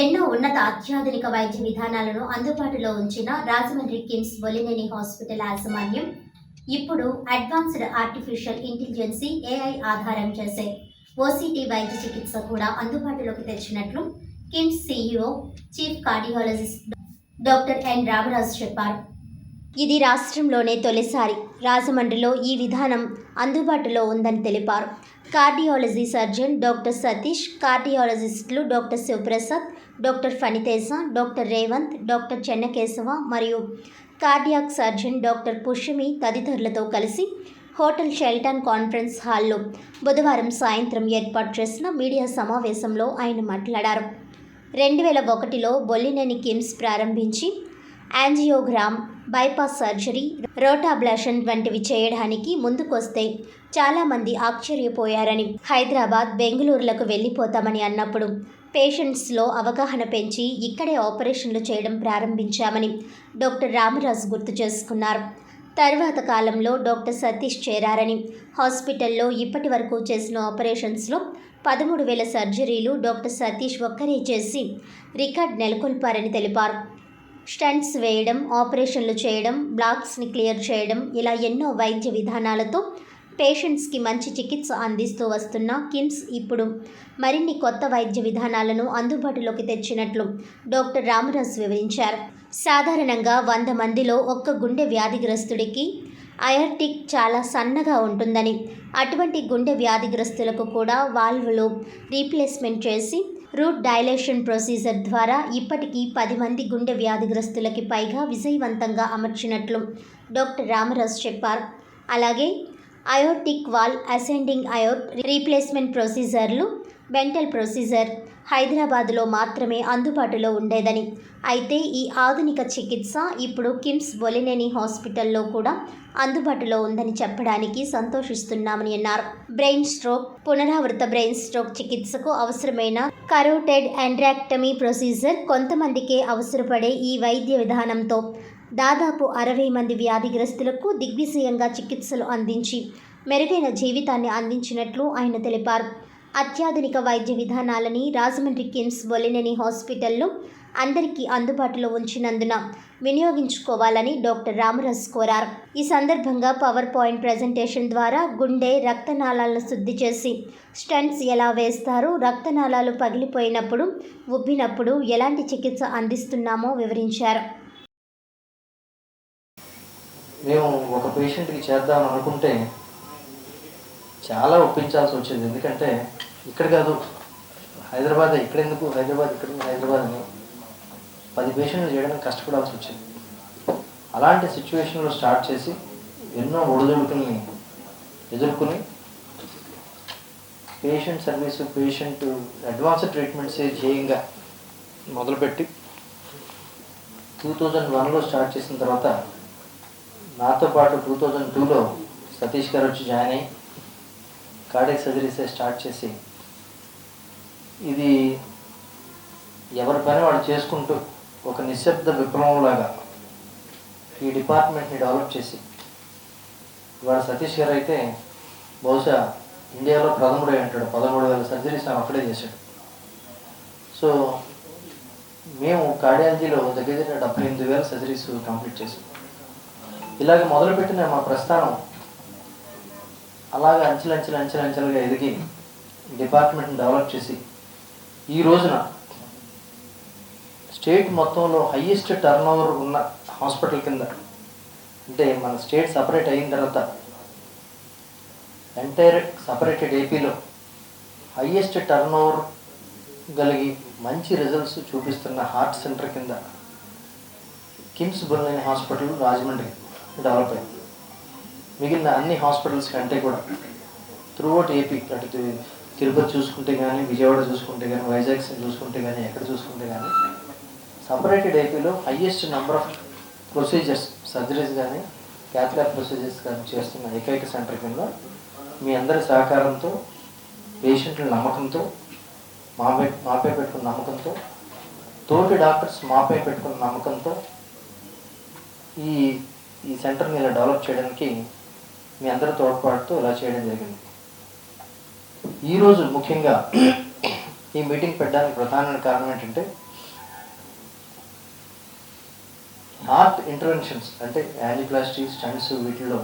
ఎన్నో ఉన్నత అత్యాధునిక వైద్య విధానాలను అందుబాటులో ఉంచిన రాజమండ్రి కిమ్స్ బొలినేని హాస్పిటల్ యాజమాన్యం ఇప్పుడు అడ్వాన్స్డ్ ఆర్టిఫిషియల్ ఇంటెలిజెన్సీ ఏఐ ఆధారం చేసే ఓసీటీ వైద్య చికిత్స కూడా అందుబాటులోకి తెచ్చినట్లు KIMS CEO chief cardiologist doctor N Ramaraju చెప్పారు. ఇది రాష్ట్రంలోనే తొలిసారి రాజమండ్రిలో ఈ విధానం అందుబాటులో ఉందని తెలిపారు. Cardiology surgeon doctor Satish కార్డియాలజిస్టులు doctor Shivaprasad doctor Phaniteja doctor Revanth doctor Chennakesava మరియు కార్డియాక్ సర్జన్ డాక్టర్ పుష్మి తదితరులతో కలిసి హోటల్ షెల్టన్ కాన్ఫరెన్స్ హాల్లో బుధవారం సాయంత్రం ఏర్పాటు చేసిన మీడియా సమావేశంలో ఆయన మాట్లాడారు. రెండు వేల ఒకటిలో బొల్లినేని కిమ్స్ ప్రారంభించి యాంజియోగ్రామ్ బైపాస్ సర్జరీ రోటాబ్లాషన్ వంటివి చేయడానికి ముందుకొస్తే చాలామంది ఆశ్చర్యపోయారని. హైదరాబాద్ బెంగళూరులకు వెళ్ళిపోతామని అన్నప్పుడు పేషెంట్స్లో అవగాహన పెంచి ఇక్కడే ఆపరేషన్లు చేయడం ప్రారంభించామని డాక్టర్ రామరాజు గుర్తు చేసుకున్నారు. తర్వాత కాలంలో డాక్టర్ సతీష్ చేరారని హాస్పిటల్లో ఇప్పటి వరకు చేసిన ఆపరేషన్స్లో పదమూడు వేల సర్జరీలు డాక్టర్ సతీష్ ఒక్కరే చేసి రికార్డ్ నెలకొల్పారని తెలిపారు. స్టంట్స్ వేయడం ఆపరేషన్లు చేయడం బ్లాక్స్ని క్లియర్ చేయడం ఇలా ఎన్నో వైద్య విధానాలతో పేషెంట్స్కి మంచి చికిత్స అందిస్తూ వస్తున్న కిమ్స్ ఇప్పుడు మరిన్ని కొత్త వైద్య విధానాలను అందుబాటులోకి తెచ్చినట్లు డాక్టర్ రామరాజు వివరించారు. సాధారణంగా వంద మందిలో ఒక్క గుండె వ్యాధిగ్రస్తుడికి అయర్టిక్ చాలా సన్నగా ఉంటుందని అటువంటి గుండె వ్యాధిగ్రస్తులకు కూడా వాల్వ్లు రీప్లేస్మెంట్ చేసి రూట్ డైలేషన్ ప్రొసీజర్ ద్వారా ఇప్పటికీ పది మంది గుండె వ్యాధిగ్రస్తులకి పైగా విజయవంతంగా అమర్చినట్లు డాక్టర్ రామరాజు చెప్పారు. అలాగే aortic valve ascending aorta replacement ప్రొసీజర్లు Bentall procedure హైదరాబాదులో మాత్రమే అందుబాటులో ఉండేదని. అయితే ఈ ఆధునిక చికిత్స ఇప్పుడు కిమ్స్ బొలినేని హాస్పిటల్లో కూడా అందుబాటులో ఉందని చెప్పడానికి సంతోషిస్తున్నామని అన్నారు. బ్రెయిన్ స్ట్రోక్ పునరావృత బ్రెయిన్ స్ట్రోక్ చికిత్సకు అవసరమైన కరోటెడ్ ఎండ్రాక్టమీ ప్రొసీజర్ కొంతమందికే అవసరపడే ఈ వైద్య విధానంతో దాదాపు అరవై మంది వ్యాధిగ్రస్తులకు దిగ్విజయంగా చికిత్సలు అందించి మెరుగైన జీవితాన్ని అందించినట్లు ఆయన తెలిపారు. అత్యాధునిక వైద్య విధానాలని రాజమండ్రి కిమ్స్ బొలినేని హాస్పిటల్లో అందరికీ అందుబాటులో ఉంచినందున వినియోగించుకోవాలని డాక్టర్ రామరాజు కోరారు. ఈ సందర్భంగా పవర్ పాయింట్ ప్రజెంటేషన్ ద్వారా గుండె రక్తనాళాలను శుద్ధి చేసి స్టంట్స్ ఎలా వేస్తారు రక్తనాళాలు పగిలిపోయినప్పుడు ఉబ్బినప్పుడు ఎలాంటి చికిత్స అందిస్తున్నామో వివరించారు. మేము ఒక పేషెంట్కి చేద్దాం అనుకుంటే చాలా ఒప్పించాల్సి వచ్చింది. ఎందుకంటే ఇక్కడ కాదు హైదరాబాద్ ఇక్కడ ఎందుకు హైదరాబాద్ ఇక్కడ హైదరాబాద్ అని పది పేషెంట్లు చేయడానికి కష్టపడాల్సి వచ్చింది. అలాంటి సిచ్యువేషన్లో స్టార్ట్ చేసి ఎన్నో ఒడిదుడుకుల్ని ఎదుర్కొని పేషెంట్ సర్వీస్ పేషెంట్ అడ్వాన్స్ ట్రీట్మెంట్సే ధ్యేయంగా మొదలుపెట్టి టూ థౌజండ్ వన్లో స్టార్ట్ చేసిన తర్వాత నాతో పాటు టూ థౌజండ్ టూలో సతీష్ గారు వచ్చి జాయిన్ అయ్యి కార్డియక్ సర్జరీసే స్టార్ట్ చేసి ఇది ఎవరి పని వాళ్ళు చేసుకుంటూ ఒక నిశ్శబ్ద విప్లవంలాగా ఈ డిపార్ట్మెంట్ని డెవలప్ చేసి ఇవాళ సతీష్ గారు అయితే బహుశా ఇండియాలో ప్రథముడే అంటాడు పదమూడు వేల సర్జరీస్ ఆయన అక్కడే చేశాడు. సో మేము కార్డియాలజీలో దగ్గర దగ్గర డెబ్బై ఎనిమిది వేల సర్జరీస్ కంప్లీట్ చేసాం ఇలాగ మొదలుపెట్టిన మా ప్రస్థానం అలాగ అంచెలంచెలు అంచెలంచెలుగా ఎదిగి డిపార్ట్మెంట్ని డెవలప్ చేసి ఈ రోజున స్టేట్ మొత్తంలో హయ్యెస్ట్ టర్న్ ఓవర్ ఉన్న హాస్పిటల్ కింద అంటే మన స్టేట్ సపరేట్ అయిన తర్వాత ఎంటైర్ సపరేటెడ్ ఏపీలో హయ్యెస్ట్ టర్న్ ఓవర్ కలిగి మంచి రిజల్ట్స్ చూపిస్తున్న హార్ట్ సెంటర్ కింద KIMS Bollineni hospital Rajahmundry. Develop అయింది. మిగిలిన అన్ని హాస్పిటల్స్ కంటే కూడా త్రూఅవుట్ ఏపీ అటు తిరుపతి చూసుకుంటే కానీ విజయవాడ చూసుకుంటే కానీ వైజాగ్ చూసుకుంటే కానీ ఎక్కడ చూసుకుంటే కానీ సపరేటెడ్ ఏపీలో highest number of procedures surgeries కానీ క్యాథలాబ్ ప్రొసీజర్స్ కానీ చేస్తున్న ఏకైక సెంటర్ కింద మీ అందరి సహకారంతో పేషెంట్ల నమ్మకంతో మాపై మాపై పెట్టుకున్న నమ్మకంతో తోటి డాక్టర్స్ మాపై పెట్టుకున్న నమ్మకంతో ఈ ఈ సెంటర్ని ఇలా డెవలప్ చేయడానికి మీ అందరి తోడ్పాటుతో ఇలా చేయడం జరిగింది. ఈరోజు ముఖ్యంగా ఈ మీటింగ్ పెట్టడానికి ప్రధాన కారణం ఏంటంటే హార్ట్ ఇంటర్వెన్షన్స్ అంటే యాంజిప్లాస్టీ స్టంట్స్ వీటిల్లో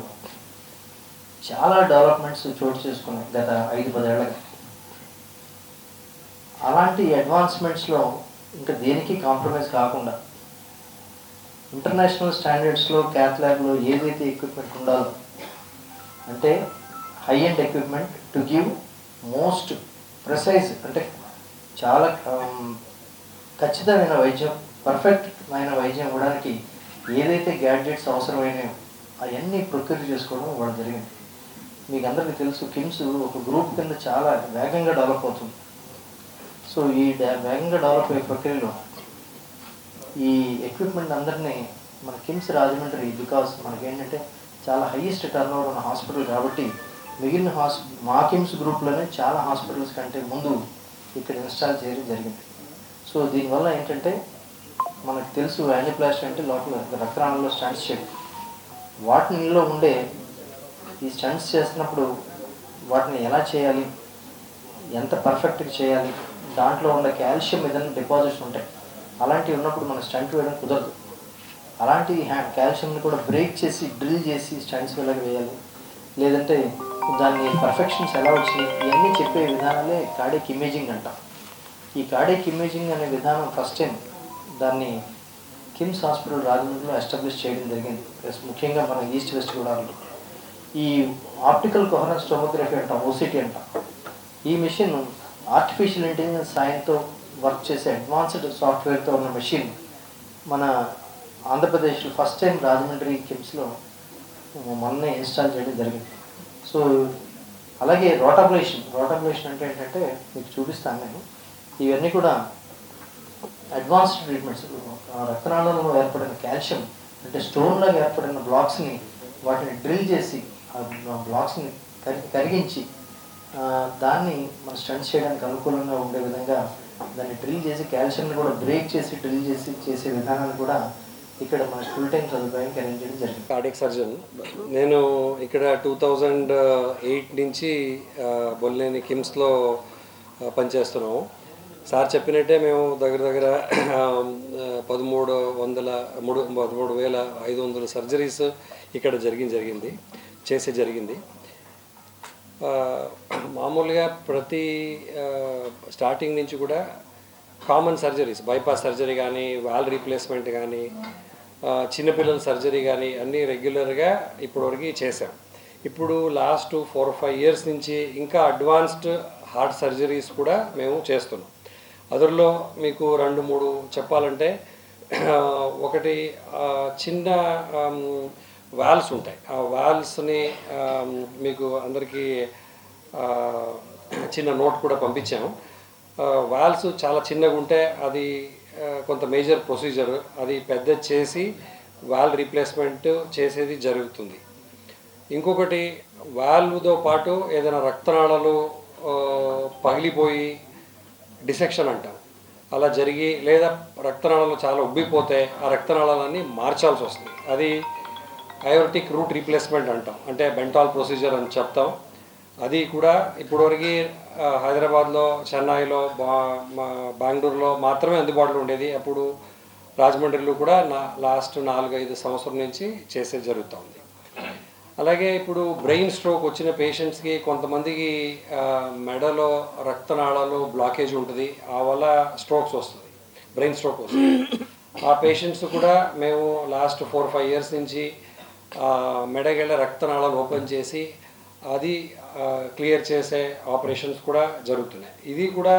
చాలా డెవలప్మెంట్స్ చోటు చేసుకున్నాయి గత ఐదు పదేళ్ళగా అలాంటి అడ్వాన్స్మెంట్స్లో ఇంకా దేనికి కాంప్రమైజ్ కాకుండా ఇంటర్నేషనల్ స్టాండర్డ్స్లో క్యాత్ ల్యాబ్లో ఏదైతే ఎక్విప్మెంట్ ఉండాలో అంటే high and equipment to give most precise అంటే చాలా um, ఖచ్చితమైన వైద్యం పర్ఫెక్ట్ అయిన వైద్యం ఇవ్వడానికి ఏదైతే గ్యాడ్జెట్స్ అవసరమైనవి అవన్నీ ప్రొక్యూర్ చేసుకోవడం ఇవ్వడం జరిగింది. మీకు అందరికీ తెలుసు కిమ్స్ ఒక గ్రూప్ కింద చాలా వేగంగా డెవలప్ అవుతుంది. సో ఈ వేగంగా డెవలప్ అయ్యే ప్రక్రియలో ఈ ఎక్విప్మెంట్ అందరినీ మన కిమ్స్ రాజమండ్రి బికాస్ మనకేంటంటే చాలా హైయెస్ట్ టర్న్ ఓవర్ ఉన్న హాస్పిటల్ కాబట్టి మిగిలిన హాస్ మా కిమ్స్ గ్రూప్లోనే చాలా హాస్పిటల్స్ కంటే ముందు ఇక్కడ ఇన్స్టాల్ చేయడం జరిగింది. సో దీనివల్ల ఏంటంటే మనకు తెలుసు యాంజిప్లాస్టీ అంటే లోపల రక్తనాళంలో స్టంట్స్ చేయడం వాటిలో ఉండే ఈ స్టంట్స్ చేస్తున్నప్పుడు వాటిని ఎలా చేయాలి? ఎంత పర్ఫెక్ట్గా చేయాలి? దాంట్లో ఉన్న కాల్షియం ఏదైనా డిపాజిట్స్ ఉంటాయి. అలాంటివి ఉన్నప్పుడు మనం స్టంట్ వేయడం కుదరదు. అలాంటి హ్యాండ్ కాల్షియంని కూడా బ్రేక్ చేసి డ్రిల్ చేసి స్టంట్స్ వెళ్ళక వేయాలి. లేదంటే దాన్ని పర్ఫెక్షన్స్ ఎలా వచ్చినాయి ఇవన్నీ చెప్పే విధానాలే కార్డియక్ ఇమేజింగ్ అంట. ఈ కార్డియక్ ఇమేజింగ్ అనే విధానం ఫస్ట్ టైం దాన్ని కిమ్స్ హాస్పిటల్ రాజమండ్రిలో ఎస్టాబ్లిష్ చేయడం జరిగింది. ముఖ్యంగా మన ఈస్ట్ వెస్ట్ గోదావరిలో. ఈ ఆప్టికల్ కొహరెన్స్ టోమోగ్రఫీ అంటాం ఓసిటీ అంటాం. ఈ మిషన్ ఆర్టిఫిషియల్ ఇంటెలిజెన్స్ సాయంతో వర్క్ చేసే అడ్వాన్స్డ్ సాఫ్ట్వేర్తో ఉన్న మెషిన్ మన ఆంధ్రప్రదేశ్లో ఫస్ట్ టైం రాజమండ్రి కిమ్స్లో మొన్నే ఇన్స్టాల్ చేయడం జరిగింది. సో అలాగే రోటాబ్లేషన్ రోటాబ్లేషన్ అంటే ఏంటంటే మీకు చూపిస్తాను నేను. ఇవన్నీ కూడా అడ్వాన్స్డ్ ట్రీట్మెంట్స్ రక్తనాళంలో ఏర్పడిన కాల్షియం అంటే స్టోన్లో ఏర్పడిన బ్లాక్స్ని వాటిని డ్రిల్ చేసి ఆ బ్లాక్స్ని కరి కరిగించి దాన్ని మన స్టంట్స్ చేయడానికి అనుకూలంగా ఉండే విధంగా దాన్ని డ్రిల్ చేసి క్యాల్షియంని కూడా బ్రేక్ చేసి డ్రిల్ చేసి చేసే విధానాన్ని కూడా ఇక్కడ మా ఫుల్ టైం సదుపాయానికి అరేంజ్ చేయడం జరిగింది. కార్డియక్ సర్జన్ నేను ఇక్కడ టూ థౌజండ్ ఎయిట్ నుంచి బొల్లేని కిమ్స్లో పనిచేస్తున్నాము. సార్ చెప్పినట్టే మేము దగ్గర దగ్గర పదమూడు వందల మూడు పదమూడు వేల ఐదు వందల సర్జరీస్ ఇక్కడ జరిగింది జరిగింది చేసే జరిగింది. మామూలుగా ప్రతి స్టార్టింగ్ నుంచి కూడా కామన్ సర్జరీస్ బైపాస్ సర్జరీ కానీ వాల్ రీప్లేస్మెంట్ కానీ చిన్నపిల్లల సర్జరీ కానీ అన్నీ రెగ్యులర్గా ఇప్పటివరకు చేశాం. ఇప్పుడు లాస్ట్ ఫోర్ ఫైవ్ ఇయర్స్ నుంచి ఇంకా అడ్వాన్స్డ్ హార్ట్ సర్జరీస్ కూడా మేము చేస్తున్నాం. అందులో మీకు రెండు మూడు చెప్పాలంటే ఒకటి చిన్న వాల్స్ ఉంటాయి. ఆ వాల్స్ని మీకు అందరికీ చిన్న నోట్ కూడా పంపించాము. వాల్స్ చాలా చిన్నగా ఉంటే అది కొంత మేజర్ ప్రొసీజర్ అది పెద్ద చేసి వాల్ రీప్లేస్మెంట్ చేసేది జరుగుతుంది. ఇంకొకటి వాల్వ్తో పాటు ఏదైనా రక్తనాళాలు పగిలిపోయి డిసెక్షన్ అంటాం. అలా జరిగి లేదా రక్తనాళాలు చాలా ఉబ్బిపోతే ఆ రక్తనాళాలన్నీ మార్చాల్సి వస్తుంది. అది అయోటిక్ రూట్ రీప్లేస్మెంట్ అంటాం. అంటే బెంటాల్ ప్రొసీజర్ అని చెప్తాం. అది కూడా ఇప్పటివరకు హైదరాబాద్లో చెన్నైలో బా బెంగళూరులో మాత్రమే అందుబాటులో ఉండేది. అప్పుడు రాజమండ్రిలో కూడా నా లాస్ట్ నాలుగైదు సంవత్సరం నుంచి చేసే జరుగుతుంది. అలాగే ఇప్పుడు బ్రెయిన్ స్ట్రోక్ వచ్చిన పేషెంట్స్కి కొంతమందికి మెడలో రక్తనాళాలు బ్లాకేజ్ ఉంటుంది. ఆ వల్ల స్ట్రోక్స్ వస్తుంది. బ్రెయిన్ స్ట్రోక్ వస్తుంది. ఆ పేషెంట్స్ కూడా మేము లాస్ట్ ఫోర్ ఫైవ్ ఇయర్స్ నుంచి మెడగళ్ళ రక్తనాళాలు ఓపెన్ చేసి అది క్లియర్ చేసే ఆపరేషన్స్ కూడా జరుగుతున్నాయి. ఇది కూడా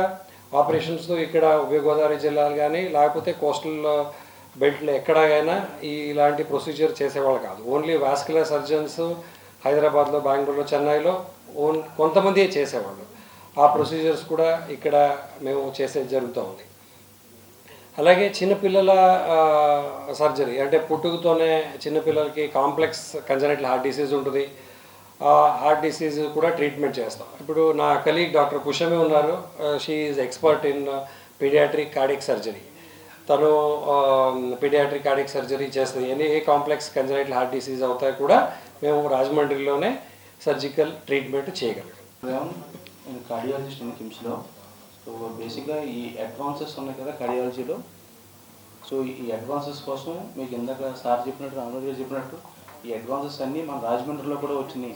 ఆపరేషన్స్ ఇక్కడ ఉభయ గోదావరి జిల్లాలు కానీ లేకపోతే కోస్టల్ బెల్ట్లో ఎక్కడైనా ఇలాంటి ప్రొసీజర్ చేసేవాళ్ళు కాదు. ఓన్లీ వాస్కులర్ సర్జన్స్ హైదరాబాద్లో బెంగళూరులో చెన్నైలో ఓన్ కొంతమంది చేసేవాళ్ళు. ఆ ప్రొసీజర్స్ కూడా ఇక్కడ మేము చేసేది జరుగుతూ ఉంది. అలాగే చిన్నపిల్లల సర్జరీ అంటే పుట్టుకతోనే చిన్నపిల్లలకి కాంప్లెక్స్ కంజనైటల్ హార్ట్ డిసీజ్ ఉంటుంది. హార్ట్ డిసీజ్ కూడా ట్రీట్మెంట్ చేస్తాం. ఇప్పుడు నా కలీగ్ డాక్టర్ కుషమే ఉన్నారు. She is expert in paediatric cardiac surgery తను పీడియాట్రిక్ కార్డిక్ సర్జరీ చేస్తుంది. ఎన్ని ఏ కాంప్లెక్స్ కంజరైట్ హార్ట్ డిసీజ్ అవుతాయి కూడా మేము రాజమండ్రిలోనే సర్జికల్ ట్రీట్మెంట్ చేయగలం నేను కార్డియాలజిస్ట్ కిమ్స్లో సో బేసిక్గా ఈ అడ్వాన్సెస్ ఉన్నాయి కదా కార్డియాలజీలో సో ఈ అడ్వాన్సెస్ కోసం మీకు ఇందాక సార్ చెప్పినట్టు రామరాజు గారు చెప్పినట్టు ఈ అడ్వాన్సెస్ అన్నీ మన రాజమండ్రిలో కూడా వచ్చినాయి.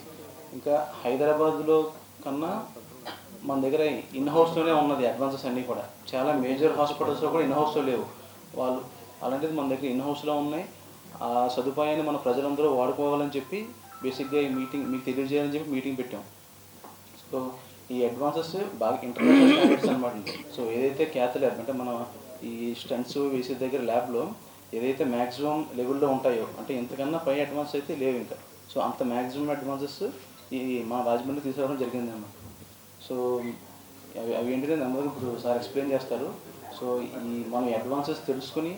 ఇంకా హైదరాబాద్లో కన్నా మన దగ్గర ఇన్ హౌస్లోనే ఉన్నది అడ్వాన్సెస్ అన్నీ కూడా. చాలా మేజర్ హాస్పిటల్స్లో కూడా ఇన్ హౌస్లో లేవు. వాళ్ళు అలాంటిది మన దగ్గర ఇన్ హౌస్లో ఉన్నాయి. ఆ సదుపాయాన్ని మన ప్రజలందరూ వాడుకోవాలని చెప్పి బేసిక్గా ఈ మీటింగ్ మీకు తెలియజేయాలని చెప్పి మీటింగ్ పెట్టాం. సో ఈ అడ్వాన్సెస్ బాగా ఇంటర్నేషనల్ స్టాండర్డ్స్ అనమాట సో ఏదైతే క్యాత్ ల్యాబ్ అంటే మనం ఈ స్టంట్స్ వేసే దగ్గర ల్యాబ్లో ఏదైతే మ్యాక్సిమం లెవెల్లో ఉంటాయో అంటే ఇంతకన్నా పై అడ్వాన్స్ అయితే లేవు ఇంకా. సో అంత మ్యాక్సిమం అడ్వాన్సెస్ ఈ మా రాజమండ్రి తీసుకోవడం జరిగింది అన్నమాట సో అవి అవి ఏంటంటే నెమ్మదిగా ఇప్పుడు సార్ ఎక్స్ప్లెయిన్ చేస్తారు. సో ఈ మనం అడ్వాన్సెస్ తెలుసుకుని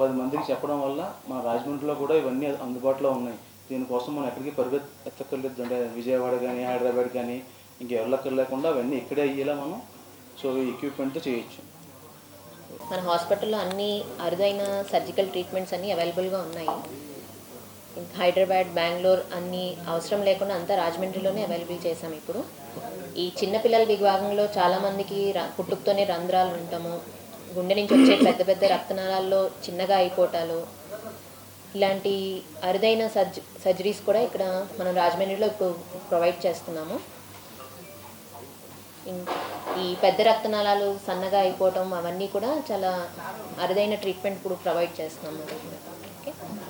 పది మందికి చెప్పడం వల్ల మన రాజమండ్రిలో కూడా ఇవన్నీ అందుబాటులో ఉన్నాయి. దీనికోసం మనం ఎక్కడికి పరిగెత్తక్కర్లేదు అంటే విజయవాడ కానీ హైదరాబాద్ కానీ ఇంకెవరికర్ లేకుండా అవన్నీ ఇక్కడే అయ్యేలా మనం సో ఎక్విప్మెంట్తో చేయొచ్చు. మన హాస్పిటల్లో అన్ని అరుదైన సర్జికల్ ట్రీట్మెంట్స్ అన్నీ అవైలబుల్గా ఉన్నాయి. హైదరాబాద్ బెంగళూరు అన్ని అవసరం లేకుండా అంతా రాజమండ్రిలోనే అవైలబుల్ చేసాం ఇప్పుడు. ఈ చిన్నపిల్లల విభాగంలో చాలామందికి పుట్టుకతోనే రంధ్రాలు ఉంటాము గుండె నుంచి వచ్చే పెద్ద పెద్ద రక్తనాళాల్లో చిన్నగా అయిపోవటాలు ఇలాంటి అరుదైన సర్జ సర్జరీస్ కూడా ఇక్కడ మనం రాజమండ్రిలో ఇప్పుడు ప్రొవైడ్ చేస్తున్నాము. ఈ పెద్ద రక్తనాళాలు సన్నగా అయిపోవటం అవన్నీ కూడా చాలా అరుదైన ట్రీట్మెంట్ ఇప్పుడు ప్రొవైడ్ చేస్తున్నాము